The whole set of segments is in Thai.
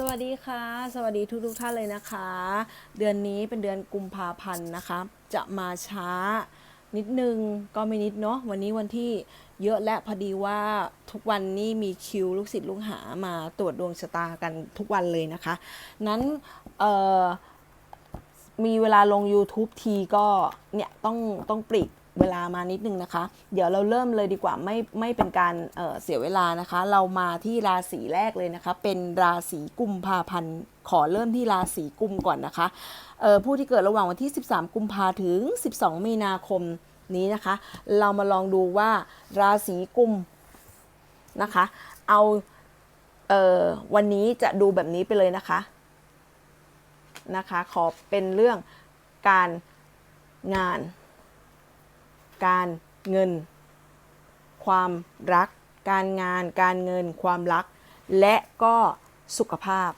สวัสดีค่ะ สวัสดีทุกทุกท่านเลยนะคะ เดือนนี้เป็นเดือนกุมภาพันธ์นะคะ จะมาช้านิดนึงก็ไม่นิดเนาะวันนี้วันที่เยอะและพอดีว่าทุกวันนี้มีคิวลูกศิษย์ลูกหามาตรวจดวงชะตากันทุกวันเลยนะคะ นั้นเออมีเวลาลง YouTube ทีก็เนี่ยต้องต้องปลีก เวลามานิดนึงนะคะ เดี๋ยวเราเริ่มเลยดีกว่าไม่ไม่เป็นการเเสียเวลานะคะ เรามาที่ราศีแรกเลยนะคะ เป็นราศีกุมภาพันธ์ขอเริ่มที่ราศีกุมก่อนนะคะผู้ที่เกิดระหว่างวันที่ 13 กุมภาถึง 12 มีนาคมนี้นะคะ เรามาลองดูว่าราศีกุมนะคะ เอาเออวันนี้จะดูแบบนี้ไปเลยนะคะนะคะ ขอเป็นเรื่องการงาน การเงิน ความรัก การงาน การเงิน ความรัก และก็สุขภาพ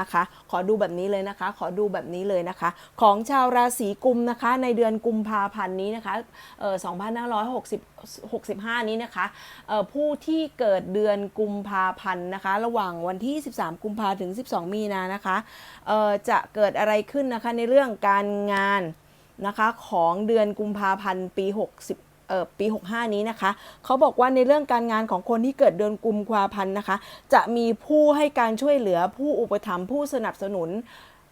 นะคะ ขอดูแบบนี้เลยนะคะ ขอดูแบบนี้เลยนะคะ ของชาวราศีกุมนะคะ ในเดือนกุมภาพันธ์นี้นะคะเอ่อ2565 นี้นะคะ เอ่อ ผู้ที่เกิดเดือนกุมภาพันธ์นะคะ ระหว่างวันที่ 13 กุมภาถึง 12 มีนานะคะ เอ่อ จะเกิดอะไรขึ้นนะคะในเรื่องการงาน นะคะของเดือนกุมภาพันธ์ปี 60เอ่อปี 65 นี้นะคะ เขาบอกว่าในเรื่องการงานของคนที่เกิดเดือนกุมภาพันธ์นะคะ จะมีผู้ให้การช่วยเหลือผู้อุปถัมภ์ผู้สนับสนุน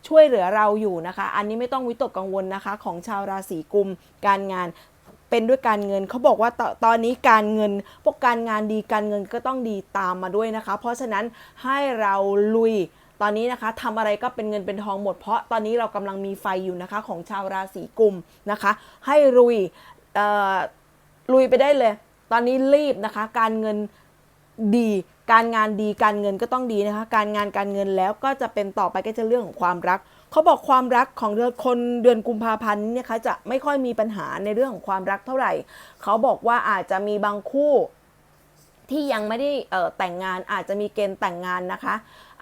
ช่วยเหลือเราอยู่นะคะ อันนี้ไม่ต้องวิตกกังวลนะคะ ของชาวราศีกุมการงานเป็นด้วยการเงินเขาบอกว่าตตอนนี้การเงินพวกการงานดีการเงินก็ต้องดีตามมาด้วยนะคะ เพราะฉะนั้นให้เราลุย ตอนนี้นะคะทำอะไรก็เป็นเงินเป็นทองหมด เพราะตอนนี้เรากำลังมีไฟอยู่นะคะของชาวราศีกุมนะคะ ให้ลุยเอ่อลุยไปได้เลย ตอนนี้รีบนะคะ การเงินดีการงานดีการเงินก็ต้องดีนะคะ การงานการเงินแล้วก็จะเป็นต่อไปก็จะเรื่องของความรัก เขาบอกความรักของเดือนคนเดือนกุมภาพันธ์เนี่ยนะคะจะไม่ค่อยมีปัญหาในเรื่องของความรักเท่าไหร่ เขาบอกว่าอาจจะมีบางคู่ ที่ยังไม่ได้แต่งงานอาจจะมีเกณฑ์แต่งงานนะคะ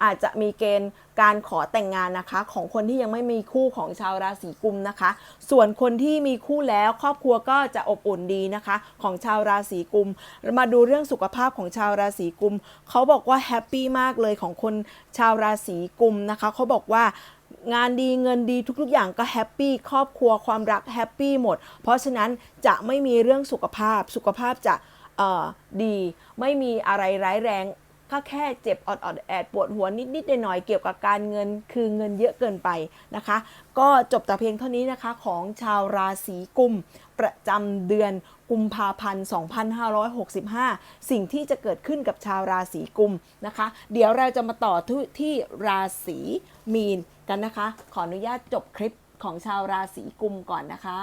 อาจจะมีเกณฑ์การขอแต่งงานนะคะ ของคนที่ยังไม่มีคู่ของชาวราศีกุมนะคะ ส่วนคนที่มีคู่แล้วครอบครัวก็จะอบอุ่นดีนะคะ ของชาวราศีกุม มาดูเรื่องสุขภาพของชาวราศีกุมเขาบอกว่าแฮปปี้มากเลยของคนชาวราศีกุมนะคะเขาบอกว่างานดีเงินดีทุก ๆ อย่างก็แฮปปี้ครอบครัวความรักแฮปปี้หมด เพราะฉะนั้นจะไม่มีเรื่องสุขภาพสุขภาพจะ เอ่อดีไม่มีอะไรร้ายแรงก็แค่เจ็บออดๆแอดปวดหัวนิดๆหน่อยๆเกี่ยวกับการเงินคือเงินเยอะเกินไปนะคะ ก็จบแต่เพียงเท่านี้นะคะของชาวราศีกุม ประจำเดือนกุมภาพันธ์ 2565 สิ่งที่จะเกิดขึ้นกับชาวราศีกุมนะคะ เดี๋ยวเราจะมาต่อทที่ราศีมีนกันนะคะ ขออนุญาตจบคลิปของชาวราศีกุมก่อนนะคะ